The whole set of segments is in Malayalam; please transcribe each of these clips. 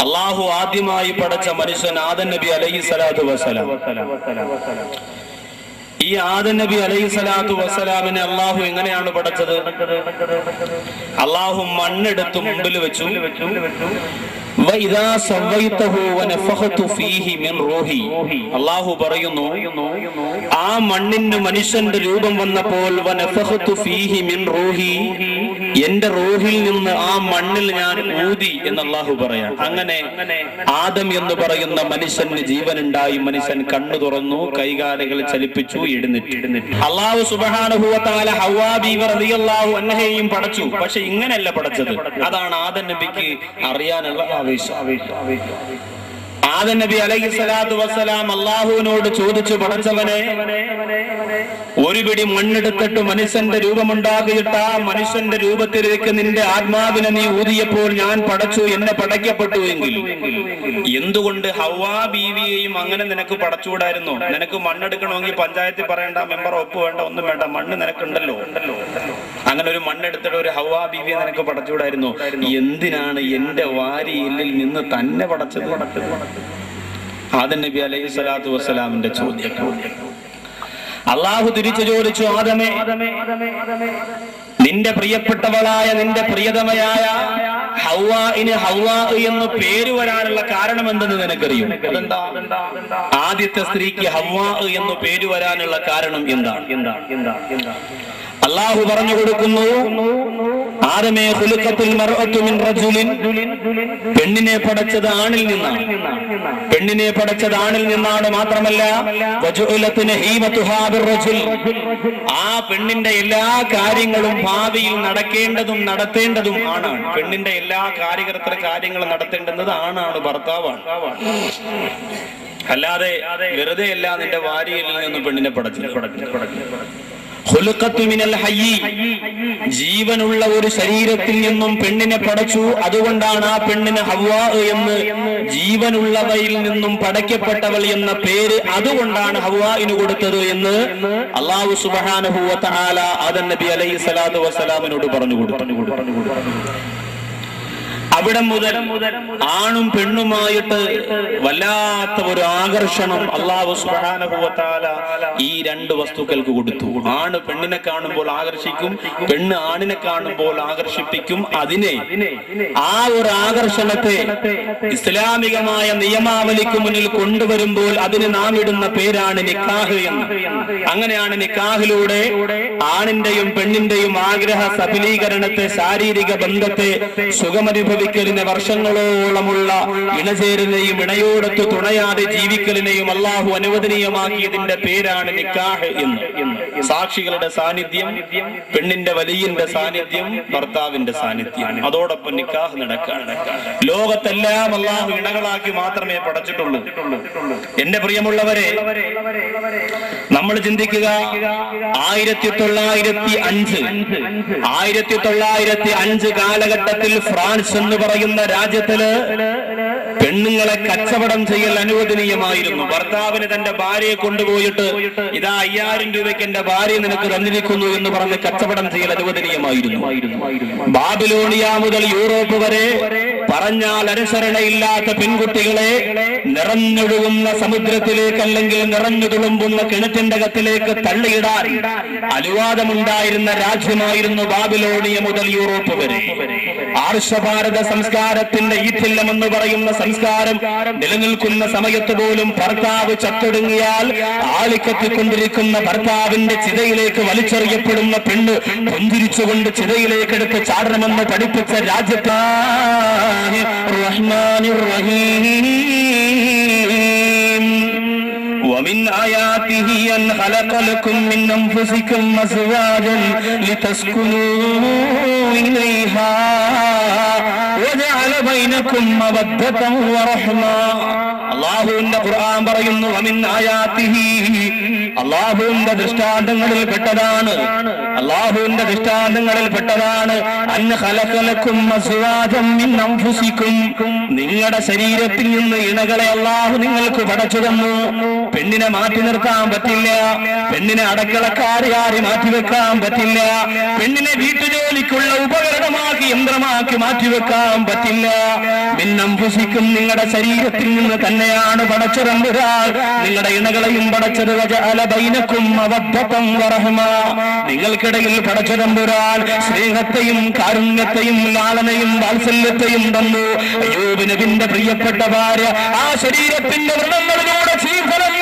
അള്ളാഹു ആദ്യമായി പടച്ച മനുഷ്യൻ ആദൻ നബി അലൈഹി സ്വലാത്തു വസ്സലാം. ഈ ആദൻ നബി അലൈഹി സ്വലാത്തു വസ്സലാമിനെ അള്ളാഹു എങ്ങനെയാണ് പടച്ചത്? അള്ളാഹു മണ്ണെടുത്ത് മുമ്പിൽ വെച്ചു. അള്ളാഹു പറയുന്നു ആ മണ്ണിന് മനുഷ്യന്റെ രൂപം വന്നപ്പോൾ എന്റെ റൂഹിൽ നിന്ന് ആ മണ്ണിൽ ഞാൻ ഊതി എന്ന് അള്ളാഹു പറയാം അങ്ങനെ ആദം എന്ന് പറയുന്ന മനുഷ്യന് ജീവനുണ്ടായി. മനുഷ്യൻ കണ്ണു തുറന്നു കൈകാലുകൾ ചലിപ്പിച്ചു അള്ളാഹു റളിയല്ലാഹു അൻഹയെയും പടച്ചു. പക്ഷെ ഇങ്ങനെയല്ല പടച്ചത്. അതാണ് ആദം നബിക്ക് അറിയാനുള്ള ആവേശം. ആദം നബി അലൈഹി സ്വലാത്തു വസ്സലാം അള്ളാഹുവിനോട് ചോദിച്ചു പടച്ചവനെ ഒരു പിടി മണ്ണെടുത്തിട്ട് മനുഷ്യന്റെ രൂപമുണ്ടാക്കിയിട്ട് ആ മനുഷ്യന്റെ രൂപത്തിലേക്ക് നിന്റെ ആത്മാവിനെ നീ ഊതിയപ്പോൾ ഞാൻ പടച്ചു എന്നെ പടയ്ക്കപ്പെട്ടു എങ്കിൽ. എന്തുകൊണ്ട് ഹവാ ബീവിയെയും അങ്ങനെ നിനക്ക് പടച്ചുകൂടായിരുന്നു നിനക്ക് മണ്ണെടുക്കണമെങ്കിൽ പഞ്ചായത്തിൽ പറയേണ്ട മെമ്പർ ഒപ്പ് വേണ്ട ഒന്നും വേണ്ട മണ്ണ് നിനക്കുണ്ടല്ലോ. അങ്ങനെ ഒരു മണ്ണെടുത്തിട്ട് ഒരു ഹവാ ബീവിയെ നിനക്ക് പടച്ചുകൂടായിരുന്നു എന്തിനാണ് എന്റെ വാരിയില്ലിൽ നിന്ന് തന്നെ പടച്ചത്? ആദൻ നബി അലൈഹി സ്വലാത്തു വസ്സലാമിന്റെ ചോദ്യം. അള്ളാഹു തിരിച്ചു ചോദിച്ചു ആദമേ നിന്റെ പ്രിയപ്പെട്ടവളായ നിന്റെ പ്രിയതമയായ ഹൗവാഇന് ഹൗവാ എന്ന് പേര് വരാനുള്ള കാരണം എന്തെന്ന് നിനക്കറിയും? അതെന്താ? ആദ്യത്തെ സ്ത്രീക്ക് ഹൗവാ എന്ന് പേര് വരാനുള്ള കാരണം എന്താണ് എന്താണ് എന്താണ് എന്താണ്? അള്ളാഹു പറഞ്ഞു കൊടുക്കുന്നു ആദമേ കുലുക്കത്തിൽ മർഅത്തു മിൻ റജുലിൻ പെണ്ണിനെ പടച്ചത് ആണിൽ നിന്നാണ്. പെണ്ണിനെ പടച്ചത് ആണിൽ നിന്നാണ് മാത്രമല്ല ആ പെണ്ണിന്റെ എല്ലാ കാര്യങ്ങളും ഭാവിയിൽ നടക്കേണ്ടതും നടത്തേണ്ടതും ആണാണ് പെണ്ണിന്റെ എല്ലാ കാര്യകർത്തര കാര്യങ്ങളും നടത്തേണ്ടുന്നത് ആണാണ് ഭർത്താവാണ്. അല്ലാതെ വെറുതെ അല്ല നിന്റെ വാരിയിൽ നിന്നും പെണ്ണിനെ പടച്ചു പടച്ചു ഹയ്യി ജീവനുള്ള ഒരു ശരീരത്തിൽ നിന്നും പെണ്ണിനെ പടച്ചു. അതുകൊണ്ടാണ് ആ പെണ്ണിന് ഹവ്വാ എന്ന് ജീവനുള്ളവയിൽ നിന്നും പടയ്ക്കപ്പെട്ടവൾ എന്ന പേര് അതുകൊണ്ടാണ് ഹവ്വാഇന് കൊടുത്തത് എന്ന് അള്ളാഹു വ തആല ആദം നബി അലൈഹി സ്വലാത്തു വസ്സലാമിനോട് പറഞ്ഞു കൊടുത്തു. അവിടെ മുതൽ ആണും പെണ്ണുമായിട്ട് വല്ലാത്ത ഒരു ആകർഷണം അള്ളാഹു സുബാനുഭവത്താല ഈ രണ്ട് വസ്തുക്കൾക്ക് കൊടുത്തു. ആണ് പെണ്ണിനെ കാണുമ്പോൾ ആകർഷിക്കും പെണ്ണ് ആണിനെ കാണുമ്പോൾ ആകർഷിപ്പിക്കും. അതിനെ ആ ഒരു ആകർഷണത്തെ ഇസ്ലാമികമായ നിയമാവലിക്ക് മുന്നിൽ കൊണ്ടുവരുമ്പോൾ അതിന് നാം ഇടുന്ന പേരാണ് നിക്കാഹ് എന്ന്. അങ്ങനെയാണ് നിക്കാഹിലൂടെ ആണിന്റെയും പെണ്ണിന്റെയും ആഗ്രഹ സഫലീകരണത്തെ ശാരീരിക ബന്ധത്തെ സുഖമനുഭവിക്കലിനെ വർഷങ്ങളോളമുള്ള ഇണചേരലിനെയും ഇണയോടത്ത് തുണയാതെ ജീവിക്കലിനെയും അള്ളാഹു അനുവദനീയമാക്കിയതിന്റെ പേരാണ് നിക്കാഹ് എന്ന്. സാക്ഷികളുടെ സാന്നിധ്യം പെണ്ണിന്റെ വലിയന്റെ സാന്നിധ്യം ഭർത്താവിന്റെ സാന്നിധ്യം. അതോടൊപ്പം നിക്കാഹ് നടക്കാണ്. ലോകത്തെല്ലാം അള്ളാഹു ഇണകളാക്കി മാത്രമേ പടച്ചിട്ടുള്ളൂ. എന്റെ പ്രിയമുള്ളവരെ നമ്മൾ ചിന്തിക്കുക ആയിരത്തി തൊള്ളായിരത്തി അഞ്ച് ആയിരത്തി തൊള്ളായിരത്തി അഞ്ച് കാലഘട്ടത്തിൽ ഫ്രാൻസ് എന്ന് പറയുന്ന രാജ്യത്തിൽ പെണ്ണുങ്ങളെ കച്ചവടം ചെയ്യൽ അനുവദനീയമായിരുന്നു. ഭർത്താവിന് തന്റെ ഭാര്യയെ കൊണ്ടുപോയിട്ട് ഇതാ അയ്യായിരം രൂപയ്ക്ക് എന്റെ ഭാര്യ നിനക്ക് തന്നിരിക്കുന്നു എന്ന് പറഞ്ഞ് കച്ചവടം ചെയ്യൽ അനുവദനീയമായിരുന്നു. ബാബിലോണിയ മുതൽ യൂറോപ്പ് വരെ പറഞ്ഞാൽ അനുസരണയില്ലാത്ത പെൺകുട്ടികളെ നിറഞ്ഞൊഴുകുന്ന സമുദ്രത്തിലേക്ക് അല്ലെങ്കിൽ നിറഞ്ഞു തുളുമ്പുന്ന കിണറ്റിന്റെ കത്തിലേക്ക് തള്ളിയിടാൻ അനുവാദമുണ്ടായിരുന്ന രാജ്യമായിരുന്നു ബാബിലോണിയ മുതൽ യൂറോപ്പ് വരെ. ആർഷഭാരത സംസ്കാരത്തിന്റെ ഈറ്റില്ലം എന്ന് പറയുന്ന സംസ്കാരം നിലനിൽക്കുന്ന സമയത്ത് പോലും ഭർത്താവ് ചത്തൊടുങ്ങിയാൽ ആളിക്കത്തിക്കൊണ്ടിരിക്കുന്ന ഭർത്താവിന്റെ ചിതയിലേക്ക് വലിച്ചെറിയപ്പെടുന്ന പെണ്ണ് പുഞ്ചിരിച്ചുകൊണ്ട് ചിതയിലേക്കെടുത്ത് ചാടണമെന്ന് പഠിപ്പിച്ച രാജ്യത്താ الله الرحمن الرحيم. ومن آياته أن خلق لكم من أنفسكم أزواجا لتسكنوا إليها وجعل بينكم مودة ورحمة. الله إن القرآن بريم ومن آياته അള്ളാഹുവിന്റെ ദൃഷ്ടാന്തങ്ങളിൽ പെട്ടതാണ്. അള്ളാഹുവിന്റെ ദൃഷ്ടാന്തങ്ങളിൽ പെട്ടതാണ്. അന്ന് ഹലക്കലക്കും അംഫുസിക്കും നിങ്ങളുടെ ശരീരത്തിൽ നിന്ന് ഇണകളെ അള്ളാഹു നിങ്ങൾക്ക് പടച്ചു തന്നു. പെണ്ണിനെ മാറ്റി നിർത്താൻ പറ്റില്ല. പെണ്ണിനെ അടക്കളക്കാരിയാരി മാറ്റിവെക്കാൻ പറ്റില്ല. പെണ്ണിനെ വീട്ടുജോലിക്കുള്ള ഉപകരണമാക്കി യന്ത്രമാക്കി മാറ്റിവെക്കാൻ പറ്റില്ല. മിന്നംഫുസിക്കും നിങ്ങളുടെ ശരീരത്തിൽ നിന്ന് തന്നെയാണ് പടച്ചിറമ്പുരാൾ നിങ്ങളുടെ ഇണകളെയും പടച്ചത് വജഅല ബൈനക്കും അവദ്ധതം വറഹ്മ. നിങ്ങൾക്കിടയിൽ പടച്ചിറമ്പുരാൾ സ്നേഹത്തെയും കാരുണ്യത്തെയും ലാളനയും വാത്സല്യത്തെയും തന്നു. അയ്യൂബ് നബിന്റെ പ്രിയപ്പെട്ട ഭാര്യ ആ ശരീരത്തിന്റെ വ്രണങ്ങളിലൂടെ ശീഫലങ്ങൾ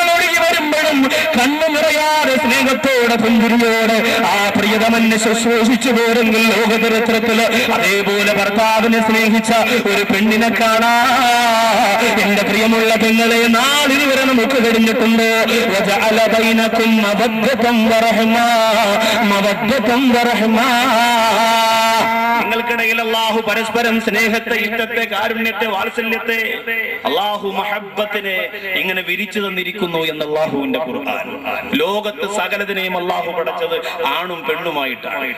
കണ്ണു നിറയാതെ സ്നേഹത്തോടെ പുഞ്ചിരിയോടെ ആ പ്രിയതമനെ ശുശ്രൂഷിച്ചു പോരെങ്കിൽ ലോകചരിത്രത്തിൽ അതേപോലെ ഭർത്താവിനെ സ്നേഹിച്ച ഒരു പെണ്ണിനെ കാണാ. എന്റെ പ്രിയമുള്ള പെങ്ങളെ നാളിൽ വരെ നമുക്ക് കഴിഞ്ഞിട്ടുണ്ട്. മവദ്ദതം വറഹ്മ. നിങ്ങൾക്കിടയിൽ അള്ളാഹു പരസ്പരം സ്നേഹത്തെ ഇഷ്ടത്തെ കാരുണ്യത്തെ വാത്സല്യത്തെ അള്ളാഹു മഹബത്തിനെ ഇങ്ങനെ വിരിച്ചു തന്നിരിക്കുന്നു എന്ന് അള്ളാഹുവിന്റെ ഖുർആൻ. ലോകത്ത് സകലതിനെയും അള്ളാഹു പടച്ചത് ആണും പെണ്ണുമായിട്ടാണ്.